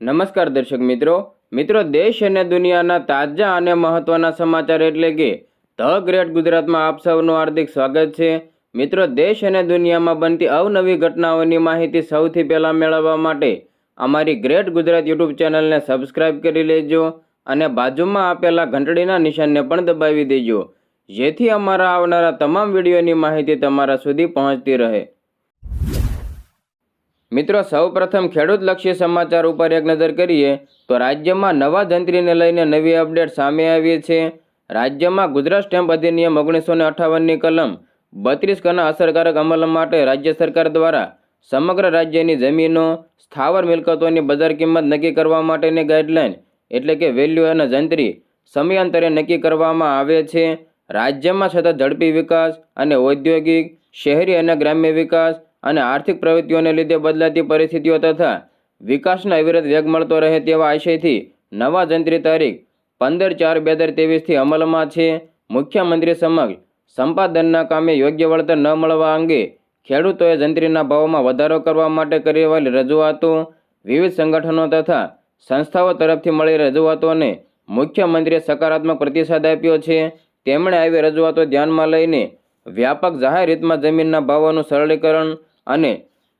નમસ્કાર દર્શક મિત્રો. મિત્રો, દેશ અને દુનિયાના તાજા અને મહત્વના સમાચાર એટલે કે ધ ગ્રેટ ગુજરાતમાં આપ સૌનું હાર્દિક સ્વાગત છે. મિત્રો, દેશ અને દુનિયામાં બનતી અવનવી ઘટનાઓની માહિતી સૌથી પહેલાં મેળવવા માટે અમારી ગ્રેટ ગુજરાત યુટ્યુબ ચેનલને સબસ્ક્રાઇબ કરી લેજો અને બાજુમાં આપેલા ઘંટડીના નિશાનને પણ દબાવી દેજો. જેથી અમારા આવનારા તમામ વિડીયોની માહિતી તમારા સુધી પહોંચતી રહે. મિત્રો, સૌપ્રથમ ખેડૂતલક્ષી સમાચાર ઉપર એક નજર કરીએ, તો રાજ્યમાં નવા જંત્રીને લઈને નવી અપડેટ સામે આવી છે. રાજ્યમાં ગુજરાત સ્ટેમ્પ અધિનિયમ ઓગણીસો ને અઠાવનની કલમ બત્રીસ કના અસરકારક અમલ માટે રાજ્ય સરકાર દ્વારા સમગ્ર રાજ્યની જમીનો, સ્થાવર મિલકતોની બજાર કિંમત નક્કી કરવા માટેની ગાઈડલાઇન એટલે કે વેલ્યુ અને જંત્રી, સમયાંતરે નક્કી કરવામાં આવે છે. રાજ્યમાં સતત ઝડપી વિકાસ અને ઔદ્યોગિક, શહેરી અને ગ્રામ્ય વિકાસ અને આર્થિક પ્રવૃત્તિઓને લીધે બદલાતી પરિસ્થિતિઓ તથા વિકાસનો અવિરત વેગ મળતો રહે તેવા આશયથી નવા જંત્રી તારીખ પંદર ચાર બે હજાર ત્રેવીસથી અમલમાં છે. મુખ્યમંત્રી સમક્ષ સંપાદનના કામે યોગ્ય વળતર ન મળવા અંગે ખેડૂતોએ જંત્રીના ભાવોમાં વધારો કરવા માટે કરેલી રજૂઆતો વિવિધ સંગઠનો તથા સંસ્થાઓ તરફથી મળેલી રજૂઆતોને મુખ્યમંત્રીએ સકારાત્મક પ્રતિસાદ આપ્યો છે. તેમણે આવી રજૂઆતો ધ્યાનમાં લઈને વ્યાપક જાહેર હિતમાં જમીનના ભાવોનું સરળીકરણ અને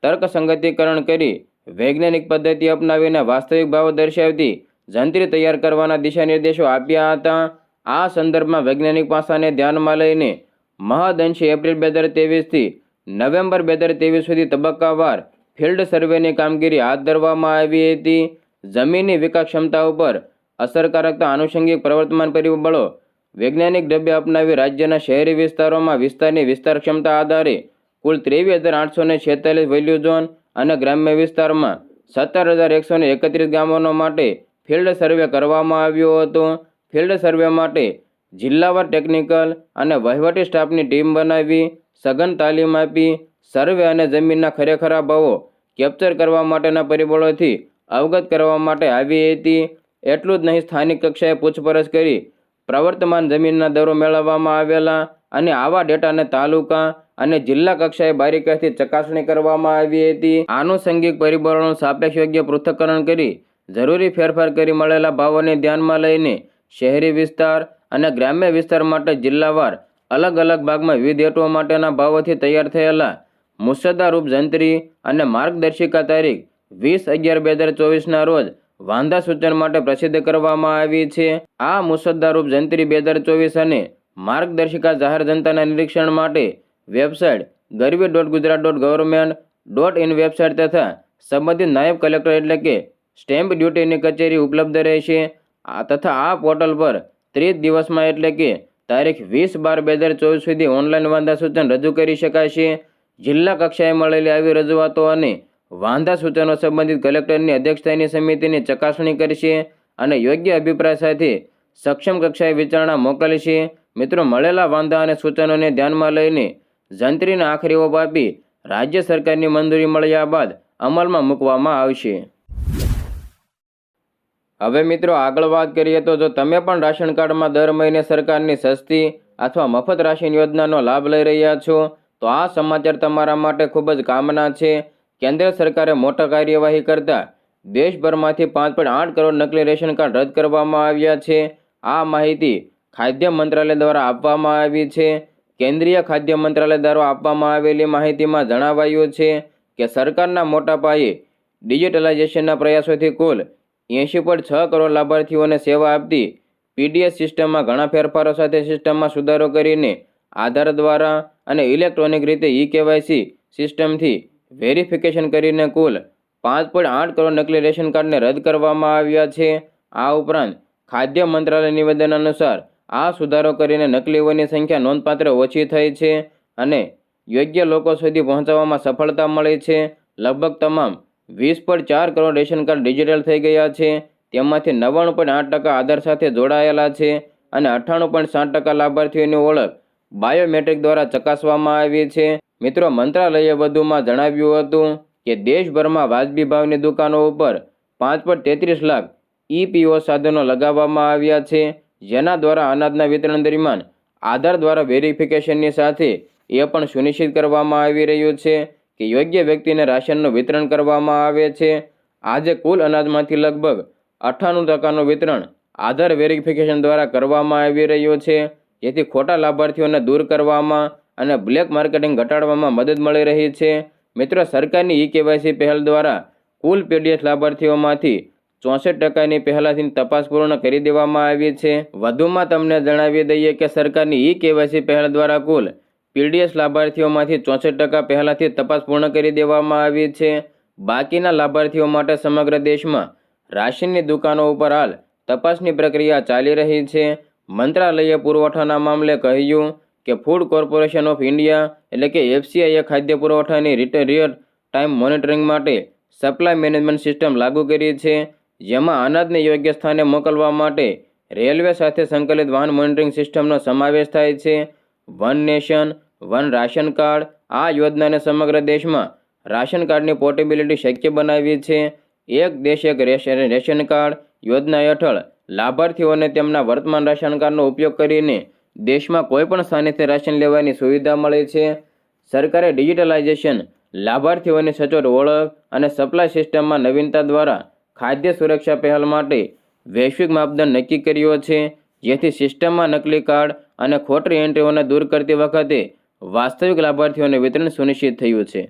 તર્કસંગતીકરણ કરી વૈજ્ઞાનિક પદ્ધતિ અપનાવીને વાસ્તવિક ભાવો દર્શાવતી જંત્રી તૈયાર કરવાના દિશાનિર્દેશો આપ્યા હતા. આ સંદર્ભમાં વૈજ્ઞાનિક પાસાને ધ્યાનમાં લઈને મહદઅંશે એપ્રિલ બે હજાર તેવીસથી નવેમ્બર બે હજાર તેવીસ સુધી તબક્કાવાર ફિલ્ડ સર્વેની કામગીરી હાથ ધરવામાં આવી હતી. જમીનની વિકાસ ક્ષમતા ઉપર અસરકારકતા આનુષંગિક પ્રવર્તમાન પરિબળો વૈજ્ઞાનિક ઢબે અપનાવી રાજ્યના શહેરી વિસ્તારોમાં વિસ્તારની વિસ્તાર ક્ષમતા આધારે કુલ ત્રેવીસ હજાર આઠસો ને છેતાલીસ વેલ્યુ ઝોન અને ગ્રામ્ય વિસ્તારમાં સત્તર હજાર એકસો ને એકત્રીસ ગામોનો માટે ફિલ્ડ સર્વે કરવામાં આવ્યો હતો. ફિલ્ડ સર્વે માટે જિલ્લાવાર ટેકનિકલ અને વહીવટી સ્ટાફની ટીમ બનાવી, સઘન તાલીમ આપી સર્વે અને જમીનના ખરેખરા ભાવો કેપ્ચર કરવા માટેના પરિબળોથી અવગત કરવા માટે આવી હતી. એટલું જ નહીં, સ્થાનિક કક્ષાએ પૂછપરછ કરી પ્રવર્તમાન જમીનના દરો મેળવવામાં આવેલા અને આવા ડેટાને તાલુકા અને જિલ્લા કક્ષાએ બારીકાઈથી ચકાસણી કરવામાં આવી હતી. આનુષંગિક પરિબળોનું સાપેક્ષ યોગ્ય પૃથ્થકરણ કરી, જરૂરી ફેરફાર કરી મળેલા ભાવોને ધ્યાનમાં લઈને શહેરી વિસ્તાર અને ગ્રામ્ય વિસ્તાર માટે જિલ્લાવાર અલગ અલગ ભાગમાં વિવિધ હેતુઓ માટેના ભાવોથી તૈયાર થયેલા મુસદ્દારૂપ જંત્રી અને માર્ગદર્શિકા તારીખ વીસ અગિયાર બે હજાર ચોવીસના રોજ વાંધા સૂચન માટે પ્રસિદ્ધ કરવામાં આવી છે. આ મુસદ્દારૂપ જંત્રી બે હજાર ચોવીસ અને માર્ગદર્શિકા જાહેર જનતાના નિરીક્ષણ માટે વેબસાઇટ ગરીબી dot Gujarat dot government dot in website તથા સંબંધિત નાયબ કલેક્ટર એટલે કે સ્ટેમ્પ ડ્યુટીની કચેરી ઉપલબ્ધ રહેશે. તથા આ પોર્ટલ પર ત્રીસ દિવસમાં એટલે કે તારીખ વીસ બાર બે હજાર ચોવીસ સુધી ઓનલાઈન વાંધા સૂચન રજૂ કરી શકાશે. જિલ્લા કક્ષાએ મળેલી આવી રજૂઆતો અને વાંધા સૂચનો સંબંધિત કલેક્ટરની અધ્યક્ષતાની સમિતિની ચકાસણી કરશે અને યોગ્ય અભિપ્રાય સાથે સક્ષમ કક્ષાએ વિચારણા મોકલશે. મિત્રો મળેલા વાંધા અને સૂચનોને ધ્યાનમાં લઈને જંત્રીને આખરી ઓપ આપી રાજ્ય સરકારની મંજૂરી મળ્યા બાદ અમલમાં મૂકવામાં આવશે. હવે મિત્રો આગળ વાત કરીએ તો જો તમે પણ રાશન કાર્ડમાં દર મહિને સરકારની સસ્તી અથવા મફત રાશન યોજનાનો લાભ લઈ રહ્યા છો, તો આ સમાચાર તમારા માટે ખૂબ જ કામના છે. કેન્દ્ર સરકારે મોટા કાર્યવાહી કરતા દેશભરમાંથી પાંચ પોઈન્ટ આઠ કરોડ નકલી રેશન કાર્ડ રદ કરવામાં આવ્યા છે. આ માહિતી ખાદ્ય મંત્રાલય દ્વારા આપવામાં આવી છે. કેન્દ્રીય ખાદ્ય મંત્રાલય દ્વારા આપવામાં આવેલી માહિતીમાં જણાવાયું છે કે સરકારના મોટા પાયે ડિજિટલાઇઝેશનના પ્રયાસોથી કુલ એંશી પોઈન્ટ છ કરોડ લાભાર્થીઓને સેવા આપતી પીડીએસ સિસ્ટમમાં ઘણા ફેરફારો સાથે સિસ્ટમમાં સુધારો કરીને આધાર દ્વારા અને ઇલેક્ટ્રોનિક રીતે ઈ કેવાયસી સિસ્ટમથી વેરિફિકેશન કરીને કુલ પાંચ પોઈન્ટ આઠ કરોડ નકલી રેશન કાર્ડને રદ કરવામાં આવ્યા છે. આ ઉપરાંત ખાદ્ય મંત્રાલય નિવેદન અનુસાર આ સુધારો કરીને નકલીઓની સંખ્યા નોંધપાત્ર ઓછી થઈ છે અને યોગ્ય લોકો સુધી પહોંચાડવામાં સફળતા મળી છે. લગભગ તમામ વીસ પોઈન્ટ ચાર કરોડ રેશન કાર્ડ ડિજિટલ થઈ ગયા છે. તેમાંથી નવ્વાણું પોઈન્ટ આઠ ટકા આધાર સાથે જોડાયેલા છે અને અઠ્ઠાણું પોઈન્ટ સાત ટકા લાભાર્થીઓની ઓળખ બાયોમેટ્રિક દ્વારા ચકાસવામાં આવી છે. મિત્રો, મંત્રાલયે વધુમાં જણાવ્યું હતું કે દેશભરમાં વાજબી ભાવની દુકાનો ઉપર પાંચ પોઈન્ટ તેત્રીસ લાખ ઈપીઓ સાધનો લગાવવામાં આવ્યા છે. જેના દ્વારા અનાજના વિતરણ દરમિયાન આધાર દ્વારા વેરિફિકેશનની સાથે એ પણ સુનિશ્ચિત કરવામાં આવી રહ્યું છે કે યોગ્ય વ્યક્તિને રાશનનું વિતરણ કરવામાં આવે છે. આજે કુલ અનાજમાંથી લગભગ અઠ્ઠાણું ટકાનું વિતરણ આધાર વેરિફિકેશન દ્વારા કરવામાં આવી રહ્યું છે. જેથી ખોટા લાભાર્થીઓને દૂર કરવામાં અને બ્લેક માર્કેટિંગ ઘટાડવામાં મદદ મળી રહી છે. મિત્રો, સરકારની ઈ કેવાયસી પહેલ દ્વારા કુલ પીડીએસ લાભાર્થીઓમાંથી ચોસઠ ટકાની પહેલાથી તપાસ પૂર્ણ કરી દેવામાં આવી છે. વધુમાં તમને જણાવી દઈએ કે સરકારની ઈ કેવાયસી પહેલ દ્વારા કુલ પીડીએસ લાભાર્થીઓમાંથી ચોસઠ ટકા પહેલાંથી તપાસ પૂર્ણ કરી દેવામાં આવી છે. બાકીના લાભાર્થીઓ માટે સમગ્ર દેશમાં રાશનની દુકાનો ઉપર હાલ તપાસની પ્રક્રિયા ચાલી રહી છે. મંત્રાલયે પુરવઠાના મામલે કહ્યું કે ફૂડ કોર્પોરેશન ઓફ ઇન્ડિયા એટલે કે એફસીઆઈએ ખાદ્ય પુરવઠાની રિટે, રિયલ, ટાઈમ મોનિટરિંગ માટે સપ્લાય મેનેજમેન્ટ સિસ્ટમ લાગુ કરી છે. જેમાં અનાજને યોગ્ય સ્થાને મોકલવા માટે રેલવે સાથે સંકલિત વાહન મોનિટરિંગ સિસ્ટમનો સમાવેશ થાય છે. One nation, one ration card, આ યોજનાને સમગ્ર દેશમાં રાશન કાર્ડની પોર્ટેબિલિટી શક્ય બનાવી છે. એક દેશ એક રેશન કાર્ડ યોજના હેઠળ લાભાર્થીઓને તેમના વર્તમાન રાશન કાર્ડનો ઉપયોગ કરીને દેશમાં કોઈપણ સ્થાનેથી રાશન લેવાની સુવિધા મળે છે. સરકારે ડિજિટલાઇઝેશન, લાભાર્થીઓની સચોટ ઓળખ અને સપ્લાય સિસ્ટમમાં નવીનતા દ્વારા ખાદ્ય સુરક્ષા પહેલ માટે વૈશ્વિક માપદંડ નક્કી કર્યો છે. જેથી સિસ્ટમમાં નકલી કાર્ડ અને ખોટી એન્ટ્રીઓને દૂર કરતી વખતે વાસ્તવિક લાભાર્થીઓને વિતરણ સુનિશ્ચિત થયું છે.